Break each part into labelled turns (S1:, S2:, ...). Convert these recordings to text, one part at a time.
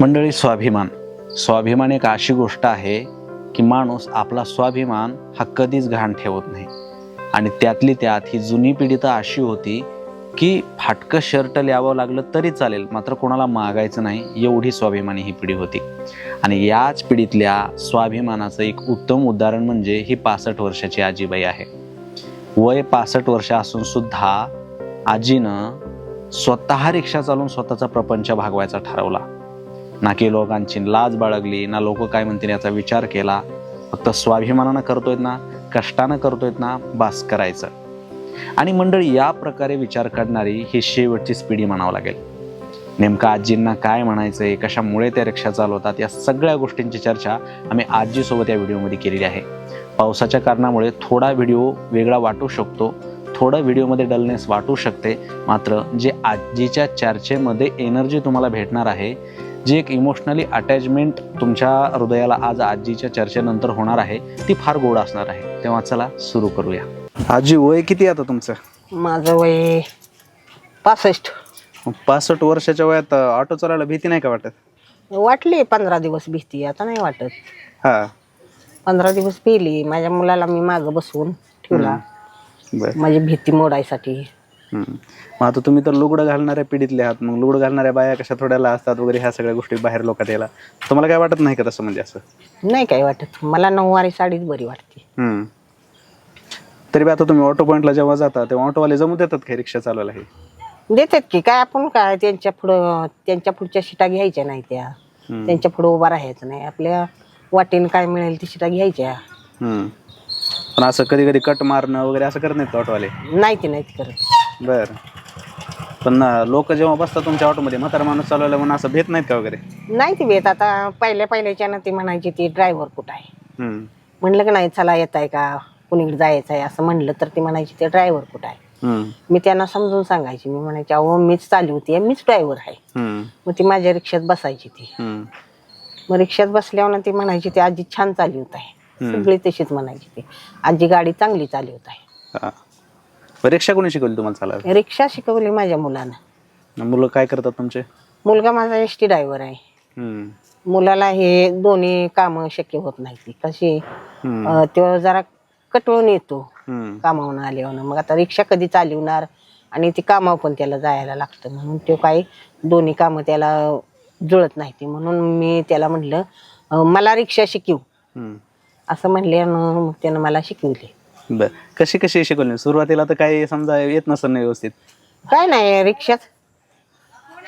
S1: मंडळी स्वाभिमान. स्वाभिमान एक अशी गोष्ट आहे की माणूस आपला स्वाभिमान हा कधीच घाण ठेवत नाही. आणि त्यातली त्यात ही जुनी पिढी तर अशी होती की फाटकं शर्ट ल्यावं लागलं तरी चालेल मात्र कोणाला मागायचं नाही एवढी स्वाभिमानी ही पिढी होती. आणि याच पिढीतल्या स्वाभिमानाचं एक उत्तम उदाहरण म्हणजे ही पासष्ट वर्षाची आजीबाई आहे. वय पासष्ट वर्ष असून सुद्धा आजीनं स्वतः रिक्षा चालवून स्वतःचा प्रपंच भागवायचा ठरवला. ना की लोकांची लाज बाळगली ना लोक काय म्हणतील याचा विचार केला. फक्त स्वाभिमानानं करतोयत ना कष्टानं करतोयत ना बास करायचं. आणि मंडळी या प्रकारे विचार करणारी ही शेवटचीच पिढी म्हणावं लागेल. नेमकं आजींना काय म्हणायचंय कशामुळे त्या रिक्षा चालवतात या सगळ्या गोष्टींची चर्चा आम्ही आजीसोबत या व्हिडिओमध्ये केलेली आहे. पावसाच्या कारणामुळे थोडा व्हिडिओ वेगळा वाटू शकतो थोडं व्हिडिओमध्ये डलनेस वाटू शकते. मात्र जे आजीच्या चर्चेमध्ये एनर्जी तुम्हाला भेटणार आहे जी एक इमोशनली अटॅचमेंट तुमच्या हृदयाला आज आजीच्या चर्चेनंतर होणार आहे ती फार गोड असणार आहे. तेव्हा चला सुरू करूया. आजी वय किती आता तुमचं?
S2: माझं वय पासष्ट.
S1: पासष्ट वर्षाच्या वयात ऑटो चालवायला भीती नाही का वाटत?
S2: वाटली पंधरा दिवस भीती आता नाही वाटत.
S1: हा.
S2: पंधरा दिवस पिली माझ्या मुलाला मी मागं बसवून ठेवला.
S1: बर.
S2: माझी भीती मोडायसाठी.
S1: हम्म. मग आता तुम्ही तर लुगडं घालणाऱ्या पिढीतले आहात. मग लुगडं घालणाऱ्या बाया कशा थोड्याला असतात वगैरे ह्या सगळ्या गोष्टी बाहेर लोकात यायला. तुम्हाला काय वाटत नाही का तसं म्हणजे असं?
S2: नाही काय वाटत. मला नऊवारी साडीच बरी वाटते.
S1: हम्म. तरी बी आता तुम्ही ऑटो पॉईंटला जेव्हा जाता तेव्हा ऑटोवाले जमू देतात काही रिक्षा चालवायला हे?
S2: देतात की. काय आपण काय त्यांच्या पुढं त्यांच्या पुढच्या शिटा घ्यायच्या नाही त्या.
S1: हम्म.
S2: त्यांच्या पुढं उभा राहायचं नाही. आपल्या वाटेने काय मिळेल ती शिटा घ्यायच्या.
S1: हम्म. पण असं कधी कधी कट मारणं वगैरे असं करत नाहीत ऑटोवाले
S2: नाही ते नाही ते करत.
S1: बर. पण लोक जेव्हा बसतात तुमच्या ऑटोमध्ये म्हातारा माणूस चालवायला म्हणून असं भेट नाहीत का वगैरे?
S2: नाही ती भेट आता पहिल्या पहिल्याच्यानं ती म्हणायची ती ड्रायव्हर कुठं आहे?
S1: हम्म.
S2: म्हणलं की नाही चला येत आहे का? कुणीकडे जायचं आहे असं म्हणलं तर ती म्हणायची ते ड्रायव्हर कुठं आहे?
S1: हम्म.
S2: मी त्यांना समजून सांगायची. मी म्हणायची अहो मीच चालू होती मीच ड्रायव्हर आहे.
S1: हम्म.
S2: मग ती माझ्या रिक्षात बसायची ती.
S1: हम्म.
S2: मग रिक्षात बसल्यावर ती म्हणायची ती आजी छान चालवत आहे.
S1: हम्म.
S2: सगळी तशीच म्हणायची ती. आजी गाडी चांगली चालवत आहे.
S1: हा. बरं, रिक्षा कोणी शिकवली तुम्हाला चालायला
S2: रिक्षा शिकवली माझ्या मुलानं.
S1: मुलं काय करतात तुमचे?
S2: मुलगा माझा एस टी ड्रायव्हर आहे.
S1: हम्म.
S2: मुलाला हे दोन्ही कामं शक्य होत नाही ती. कशी
S1: हम्म.
S2: अं, तो जरा कटळून येतो.
S1: हम्म.
S2: कामावून आल्यावर. मग आता रिक्षा कधी चालवणार? आणि ती कामावर पण त्याला जायला लागतं. म्हणून तो काही दोन्ही कामं त्याला जुळत नाही ती. म्हणून मी त्याला म्हटलं अं, मला रिक्षा शिकव.
S1: हम्म.
S2: असं म्हणले मग त्यानं मला शिकवली.
S1: बर. कशी कशी शिकवली सुरुवातीला तर काही समजा येत नसेल नाही व्यवस्थित.
S2: काय नाही रिक्षात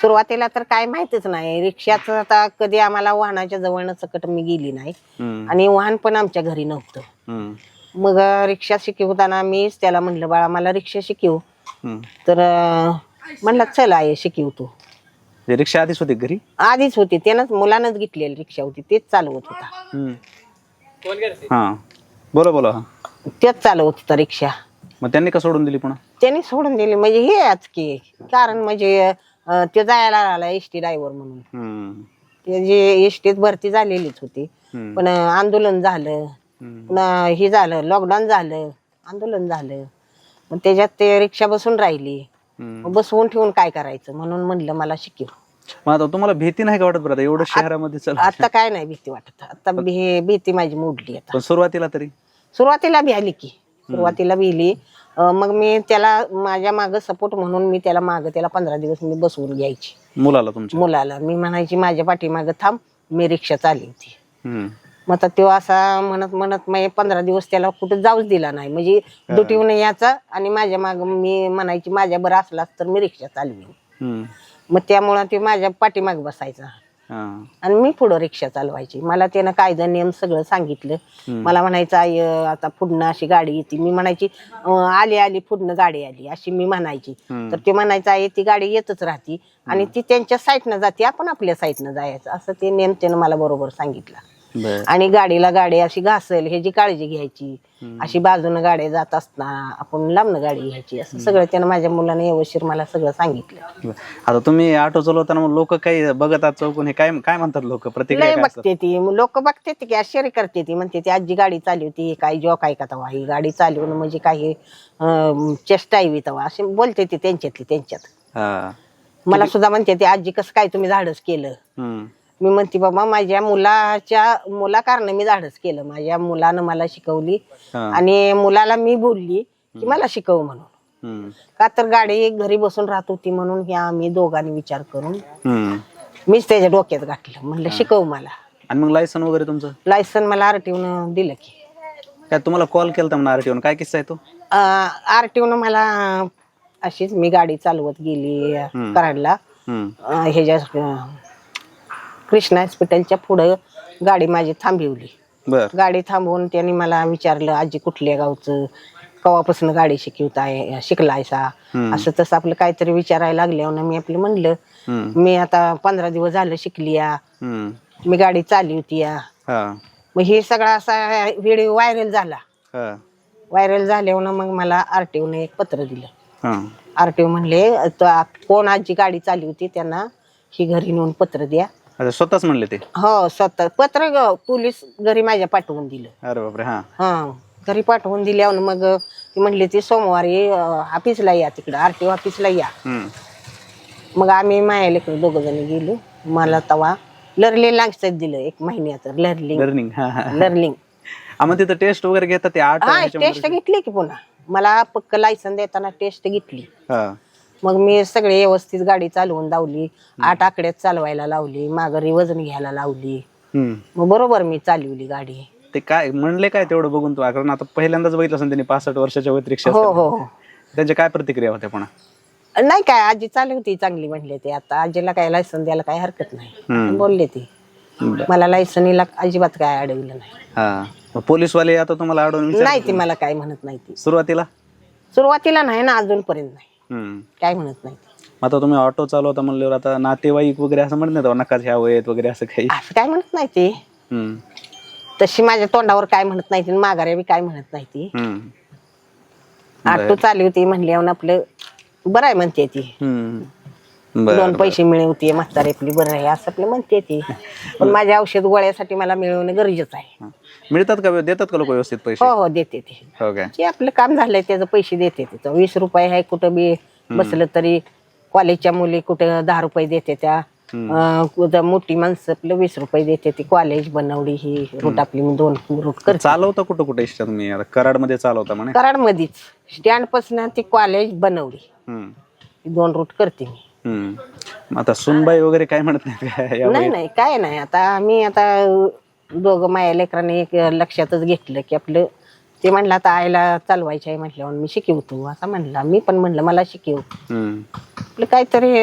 S2: सुरुवातीला तर काय माहितीच नाही. रिक्षाच आता कधी आम्हाला वाहनाच्या जवळनं सकट मी गेली नाही.
S1: हम्म.
S2: आणि वाहन पण आमच्या घरी नव्हतं.
S1: हम्म.
S2: मग अं, रिक्षा शिकवताना मीच त्याला म्हटलं बाळा मला रिक्षा शिकव.
S1: हम्म.
S2: तर अं, म्हणलं चल आहे शिकव तू.
S1: म्हणजे रिक्षा आधीच होती घरी?
S2: आधीच होती. त्यानंच मुलानंच घेतलेली रिक्षा होती. तेच चालवत होता.
S1: हम्म. हा. बोला बोला. हा.
S2: तेच चालवत होता रिक्षा.
S1: मग त्यांनी का सोडून दिली पुन्हा?
S2: त्याने सोडून दिली. म्हणजे हे आज की कारण म्हणजे अं, ते जायला आला एस टी ड्रायव्हर म्हणून.
S1: हम्म.
S2: ते जे एस टीत भरती झालेलीच होती.
S1: हम्म.
S2: पण अं, आंदोलन झालं.
S1: हम्म.
S2: पुन्हा हे झालं लॉकडाऊन झालं. आंदोलन झालं. मग त्याच्यात ते रिक्षा बसून राहिली.
S1: हम्म.
S2: मग बसवून ठेवून काय करायचं? म्हणून म्हणलं मला शिकव.
S1: मग आता तुम्हाला भीती नाही का वाटत बरं आता? एवढं शहरामध्ये चल.
S2: आता काय नाही भीती वाटत. आता भी- भीती माझी मोडली आता.
S1: पण सुरुवातीला तरी?
S2: सुरुवातीला भिली की. सुरुवातीला भिली मग मी त्याला माझ्या माग सपोर्ट म्हणून मी त्याला माग त्याला पंधरा दिवस मी बसवून घ्यायची.
S1: मुलाला तुमच्या?
S2: मुलाला. मी म्हणायची माझ्या पाठीमाग थांब मी रिक्षा चालवते
S1: हम्म.
S2: मग आता तो असा म्हणत म्हणत मग पंधरा दिवस त्याला कुठे जाऊच दिला नाही. म्हणजे दुटीहून याचा आणि माझ्या माग मी म्हणायची माझ्या बरं असलास तर मी रिक्षा चालवीन.
S1: हम्म.
S2: मग त्यामुळं ते माझ्या पाठीमाग बसायचा.
S1: हा.
S2: आणि मी पुढं रिक्षा चालवायची. मला त्यानं कायदा नियम सगळं सांगितलं. मला म्हणायचं आई अं, आता पुढनं अशी गाडी येते. मी म्हणायची अं, आली आली पुढनं गाडी आली अशी मी म्हणायची.
S1: हम्म.
S2: तर ते म्हणायचं आई ती गाडी येतच राहती आणि ती त्यांच्या साईडनं जाते आपण आपल्या साईडनं जायचं. असं ते नेम त्यानं मला बरोबर सांगितलं.
S1: बर.
S2: आणि गाडीला गाडी अशी घासल ह्याची काळजी घ्यायची. अशी बाजूनं गाड्या जात असताना आपण लांबनं गाडी घ्यायची. असं सगळं त्यानं माझ्या मुलाने व्यवस्थित मला सगळं सांगितलं.
S1: आता तुम्ही ऑटो चालवताना मग लोक काही बघतात चौकून हे काय काय म्हणतात लोक? प्रतिक्रिया
S2: लय
S1: काय असतात?
S2: बघते ती लोक बघते ती की आश्चर्य करते ती म्हणते ती आजी गाडी चालवती काय जॉक काय का तवा? ही गाडी चालवणं म्हणजे काही अं, चेष्टा आहे तवा. असे बोलते ती त्यांच्यातली त्यांच्यात.
S1: हा.
S2: मला सुद्धा म्हणते ती आजी कसं काय तुम्ही धाडस केलं?
S1: हम्म.
S2: मी म्हणते बाबा माझ्या मुलाच्या मुला कारण मी धाडस केलं. माझ्या मुलानं मला शिकवली
S1: हा.
S2: आणि मुलाला मी बोलली की मला शिकव म्हणून.
S1: हम्म.
S2: का तर गाडी घरी बसून राहत होती म्हणून ह्या आम्ही दोघांनी विचार करून
S1: हम्म.
S2: मीच त्याच्या डोक्यात गाठलं म्हणलं शिकव मला.
S1: आणि मग लायसन वगैरे तुमचं?
S2: लायसन मला आरटीओनं दिलं की.
S1: काय तुम्हाला कॉल केला म्हणा आरटीओ काय किस्सा आहे तो?
S2: आरटीओनं मला अशीच मी गाडी चालवत गेली कराडला.
S1: हम्म.
S2: अं, ह्याच्या कृष्णा हॉस्पिटलच्या पुढं गाडी माझी थांबवली.
S1: बर.
S2: गाडी थांबवून त्यांनी मला विचारलं आजी कुठल्या गावचं? कवापासून गाडी शिकवताय शिकलायसा. असं तसं आपलं काहीतरी विचारायला लागल्यावर मी आपलं म्हणलं. मी आता पंधरा दिवस झालं शिकली या. मी गाडी चालली होती या. मग हे सगळा असा व्हिडिओ व्हायरल झाला. व्हायरल झाल्यावर मग मला आरटीओने एक पत्र दिलं. आरटीओ म्हणले "त- कोण आजी गाडी चालली होती त्यांना ही घरी नेऊन पत्र द्या.
S1: अच्छा स्वतःच म्हणले ते?
S2: हो स्वतः. पत्र ग- पोलीस घरी माझ्या पाठवून दिलं.
S1: अरे बापरे हा.
S2: हा घरी पाठवून दिल्यावर मग ती म्हणली ती सोमवारी ऑफिसला या तिकडं आरटीओ ऑफिसला या.
S1: हम्म.
S2: मग आम्ही माया लेकर दोघ जण गेलो. मला तवा लर्लिंग लागचं दिलं एक महिन्याचं लर्लिंग
S1: लर्निंग हा हा.
S2: लर्लिंग
S1: हा, मग तिथं टेस्ट वगैरे घेतात ते आठ
S2: हा टेस्ट घेतली की पुन्हा. मला पक्क लायसन देताना टेस्ट घेतली.
S1: हा.
S2: मग मी सगळे व्यवस्थित गाडी चालवून लावली आठ आकड्यात चालवायला लावली माघारी वजन घ्यायला लावली.
S1: हम्म.
S2: मग बरोबर मी चालवली गाडी.
S1: ते काय म्हणले काय तेवढं बघून तू? कारण आता पहिल्यांदाच बघितलं असेल त्यांनी पासष्ट वर्षाच्या वैत रिक्षा
S2: हो. हो हो.
S1: त्यांच्या काय प्रतिक्रिया होत्या पुन्हा?
S2: नाही काय आजी चालवती चांगली म्हणले ते. आता आजीला काय लायसन द्यायला काय हरकत नाही.
S1: हम्म.
S2: बोलले ती. मला लायसनीला अजिबात काय अडवलं नाही.
S1: हा. मग पोलीसवाले आता तुम्हाला अडवून विचार
S2: नाही ती मला काय म्हणत नाही ती.
S1: सुरुवातीला?
S2: सुरुवातीला नाही ना अजूनपर्यंत नाही. काय म्हणत नाही
S1: आता तुम्ही ऑटो चालवता म्हणल्यावर आता नातेवाईक वगैरे असं म्हणत नाही नकाच ह्या वयत वगैरे असं काही?
S2: असं काय म्हणत नाही ती.
S1: हम्म.
S2: तशी माझ्या तोंडावर काय म्हणत नाही ती आणि माघाऱ्या बी काय म्हणत नाही ती.
S1: हम्म.
S2: आटो चालली होती म्हणल्यावर आपलं बरं आहे म्हणते ती.
S1: हम्म. बरं,
S2: दोन
S1: बरं.
S2: पैसे मिळवते म्हातारी आपली बरं आहे असं आपलं म्हणते ती. पण माझ्या औषध गोळ्यासाठी मला मिळवणं गरजेचं आहे.
S1: मिळतात का? देतात का लोक व्यवस्थित पैसे?
S2: हो हो देते ते.
S1: हो काय
S2: जे आपलं काम झालंय त्याचं पैसे देते तिथं वीस रुपये आहे कुठं बी बसलं तरी कॉलेजच्या मुली कुठं दहा रुपये देते त्या. अं, कुठं मोठी माणसं आपलं वीस रुपये देते ती. कॉलेज बनवली ही रूट आपली मी दोन रूट करते.
S1: चालवता कुठं कुठं इच्छा तुम्ही? आता कराडमध्ये चालवता म्हणे.
S2: कराड मधीच स्टँडपासून ती कॉलेज बनवली.
S1: हम्म.
S2: दोन रूट करते मी.
S1: हम्म. आता सुनबाई वगैरे काय म्हणत नाही या
S2: नाही
S1: वयात?
S2: नाही काय नाही आता आम्ही आता दोघं माया लेकरांनी एक लक्षातच घेतलं की आपलं ते म्हणलं आता आईला चालवायचं आहे म्हटल्यावर मी शिकवतो असं म्हणला मी पण म्हणलं मला शिकव
S1: हम्म.
S2: आपलं काहीतरी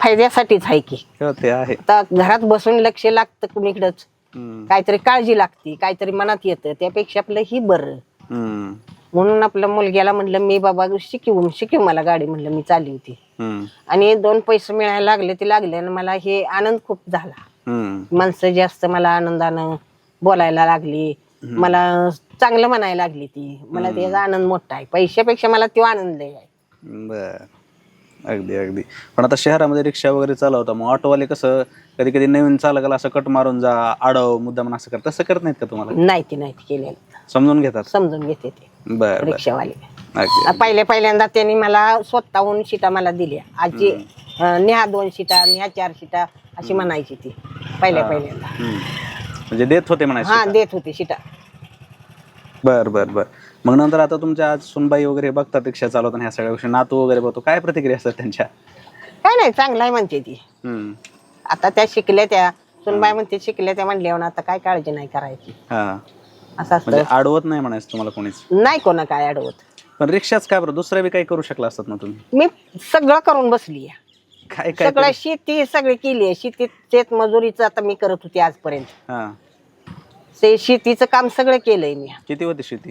S2: फायद्यासाठीच आहे की
S1: हो, ते आहे
S2: आता घरात बसून लक्ष लागतं कुणीकडंच
S1: हम्म.
S2: काहीतरी काळजी लागते काहीतरी मनात येतं त्यापेक्षा आपलं ही बरं
S1: हम्म.
S2: म्हणून आपल्या मुलग्याला म्हणलं मी बाबा शिकवून शिकव मला गाडी म्हणलं मी चालली होती. आणि दोन पैसे मिळायला लागले ते लागले आणि मला हे आनंद खूप झाला. माणसं जास्त मला आनंदानं बोलायला लागली. मला चांगलं म्हणायला लागली ती. मला त्याचा आनंद मोठा आहे. पैशापेक्षा मला तो आनंद आहे.
S1: बर. अगदी अगदी. पण आता शहरामध्ये रिक्षा वगैरे चालवता मग ऑटोवाले कसं कधी कधी नवीन चालकाला असं कट मारून जा आडव मुद्दाम असं कर तसं करत नाहीत का तुम्हाला?
S2: नाही ती नाही ती केलेलं.
S1: समजून घेतात?
S2: समजून घेते ते.
S1: बर बर.
S2: रिक्षावाले.
S1: अगदी
S2: पहिल्या पहिल्यांदा त्यांनी मला स्वतःहून शिटा मला दिल्या. आजी अं, न्या दोन शिटा न्या चार शिटा अशी म्हणायची ती पहिल्या पहिल्यांदा.
S1: हम्म. म्हणजे देत होते
S2: हा
S1: म्हणायचे
S2: देत होती शिटा.
S1: बर बर बर. मग नंतर आता तुमच्या आज सुनबाई वगैरे बघतात रिक्षा चालवताना ह्या सगळ्या गोष्टी. नातू वगैरे बघतो. काय प्रतिक्रिया असतात त्यांच्या?
S2: काय नाही चांगलं आहे म्हणते ती.
S1: हम्म.
S2: आता त्या शिकल्या त्या. सुनबाई म्हणते शिकल्या त्या म्हणल्यावर आता काय काळजी नाही करायची.
S1: हा.
S2: असं असतं
S1: म्हणजे आडवत नाही म्हणायचं तुम्हाला कोणीच?
S2: नाही कोणा काय अडवत
S1: पण रिक्षाच काय बरं? दुसऱ्या बी काही करू शकला असतात ना तुम्ही?
S2: मी सगळं करून बसली आहे.
S1: काय काय
S2: सगळं शेती सगळी केली आहे. शेतीत शेतमजुरीचं आता मी करत होती आजपर्यंत.
S1: हा.
S2: ते शेतीचं काम सगळं केलंय मी.
S1: किती होती शेती?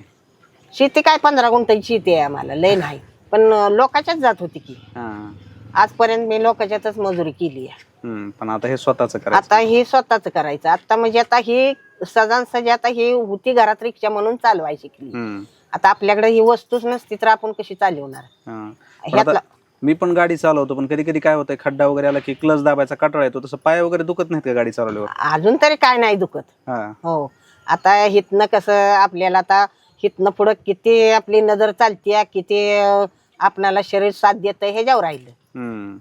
S2: शेती काय पंधरा गुंठाची शेती आहे आम्हाला. लय नाही. पण अं, लोकांच्याच जात होती की.
S1: हा.
S2: आजपर्यंत मी लोकांच्यातच मजुरी केली आहे.
S1: हम्म. पण आता हे स्वतःच करायचं.
S2: आता हे स्वतःच करायचं. आता म्हणजे आता ही सजानसजी आता ही होती घरात रिक्षा म्हणून चालवायची
S1: हम्म.
S2: आता आपल्याकडे ही वस्तूच नसती तर आपण कशी चालवणार?
S1: हा. पण
S2: ह्यातला
S1: आता मी पण गाडी चालवतो पण कधी कधी काय होतंय खड्डा वगैरे आला की क्लच दाबायचा कटाळा येतो तसं पाय वगैरे दुखत नाहीत का गाडी चालवल्यावर?
S2: अजून तरी काय नाही दुखत.
S1: हा.
S2: हो. आता हितनं कसं आपल्याला आता हितनं पुढं किती आपली नजर चालतीय किती अं, आपणाला शरीर साथ देत ह्याच्यावर राहिलं.
S1: हम्म.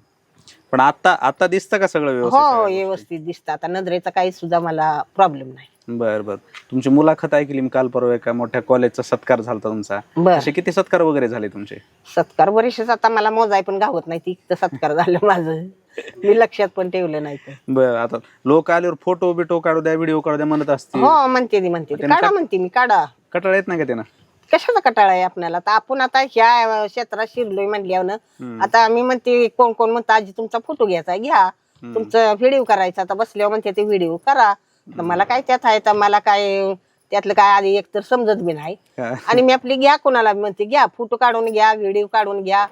S1: पण आता आता दिसतं का सगळं
S2: हो
S1: व्यवस्थित?
S2: हो
S1: सगळ्या
S2: व्यवस्थित दिसतं. आता नजरेचा काही सुद्धा मला प्रॉब्लेम नाही?
S1: बर बर. तुमची मुलाखत ऐकली मी काल परवा एका मोठ्या कॉलेजचा सत्कार झाला तुमचा.
S2: बर.
S1: असे किती सत्कार वगैरे झाले तुमचे?
S2: सत्कार बरेचसेच आता मला मोजाय पण गावत नाही. ती तर सत्कार झालं माझं. मी लक्षात पण ठेवलं नाही
S1: बर आता लोक आल्यावर फोटो बिटो काढू द्या व्हिडिओ काढू द्या म्हणत असतील.
S2: हो म्हणते ती म्हणते ती. काढा म्हणते मी काढा.
S1: कटाळा येत नाही का त्यांना?
S2: कशाचा कटाळा आहे आपल्याला? तर आपण आता ह्या क्षेत्रात शिरलोय म्हणल्यावर. आता मी म्हणते कोण कोण म्हणतं आजी तुमचा फोटो घ्यायचा घ्या. तुमचं व्हिडिओ करायचा आता बसल्यावर म्हणते ते व्हिडिओ करा. तर मला काय त्यात आहे तर मला काय त्यातलं काय आधी एक तर समजत बी नाही. आणि मी आपली घ्या कोणाला म्हणते घ्या. फोटो काढून घ्या व्हिडिओ काढून घ्या.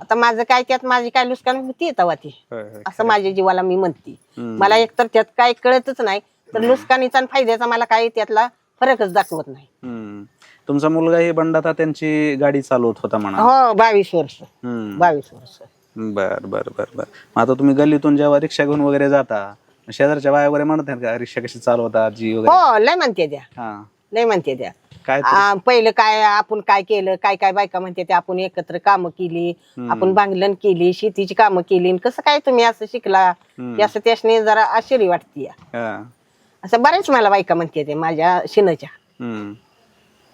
S2: आता माझं काय त्यात माझी काय नुकसान होती तेव्हा ती. असं माझ्या जीवाला मी म्हणते. मला एकतर त्यात काय कळतच नाही. तर नुकसानीचा आणि फायद्याचा मला काही त्यातला फरकच दाखवत नाही.
S1: हम्म. तुमचा मुलगा ही बंडाता त्यांची गाडी चालवत होता म्हणा.
S2: हो बावीस वर्ष.
S1: हम्म.
S2: बावीस वर्ष.
S1: बर बर बर बर. मग आता तुम्ही गल्लीतून जेव्हा रिक्षा घेऊन वगैरे जाता शेजारच्या बाया वगैरे म्हणत का रिक्षा कशी चालवता आजी वगैरे?
S2: हो लय म्हणते द्या
S1: हा.
S2: लय म्हणते द्या
S1: काय ते?
S2: आ, पहिलं काय आपण काय केलं काय काय बायका म्हणते ते आपण एकत्र कामं केली आपण बांगलन केली शेतीची कामं केली आणि कसं काय तुम्ही असं शिकला
S1: हम्म.
S2: असं त्यासने जरा आश्चर्य वाटते
S1: हा.
S2: असं बरेच मला बायका म्हणते ते माझ्या शिनच्या.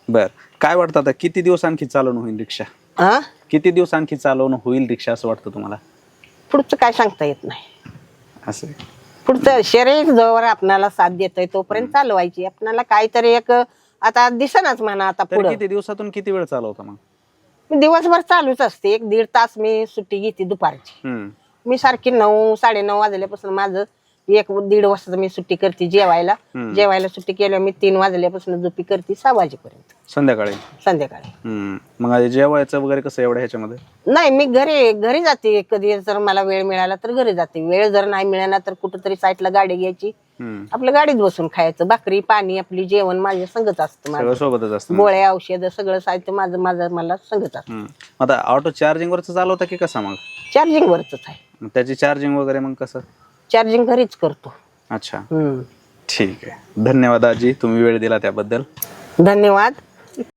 S1: बर. काय वाटतं आता? किती दिवस आणखी चालवणं होईल रिक्षा?
S2: हा
S1: किती दिवस आणखी चालवणं होईल रिक्षा असं वाटतं तुम्हाला?
S2: पुढचं काय सांगता येत नाही.
S1: असं
S2: पुढचं शरीर जोवर आपणाला साथ देतोय तोपर्यंत चालवायची. आपणाला काहीतरी एक आता दिसनाच म्हणा आता
S1: तर
S2: पुढं.
S1: किती दिवसातून किती वेळ चालवता मग?
S2: दिवसभर चालूच असते. एक दीड तास मी सुट्टी घेते दुपारची.
S1: हम्म.
S2: मी सारखी नऊ साडेनऊ वाजल्यापासून माझं एक दीड वाजता मी सुट्टी करते जेवायला. जेवायला सुट्टी केल्यावर मी तीन वाजल्यापासून झोपी करते सहा वाजेपर्यंत.
S1: संध्याकाळी?
S2: संध्याकाळी.
S1: हम्म. मग जेवायचं वगैरे कसं एवढं ह्याच्यामध्ये?
S2: नाही मी घरी घरी जाते. कधी जर मला वेळ मिळाला तर घरी जाते. वेळ जर नाही मिळाला तर कुठंतरी साईडला गाडी घ्यायची.
S1: हम्म.
S2: आपल्या गाडीत बसून खायचं. भाकरी पाणी आपली जेवण माझ्या संगत असतं माझं.
S1: सगळं सोबतच असतं.
S2: गोळ्या औषध सगळं साहित्य माझं माझं मला संगत असतं.
S1: हम्म. मग आता ऑटो चार्जिंग वरच चालवता की कसा मग?
S2: चार्जिंग वरच आहे.
S1: मग त्याची चार्जिंग वगैरे मग कसं?
S2: चार्जिंग घरीच करतो.
S1: अच्छा.
S2: हम्म.
S1: ठीक आहे. धन्यवाद आजी तुम्ही वेळ दिला त्याबद्दल.
S2: धन्यवाद.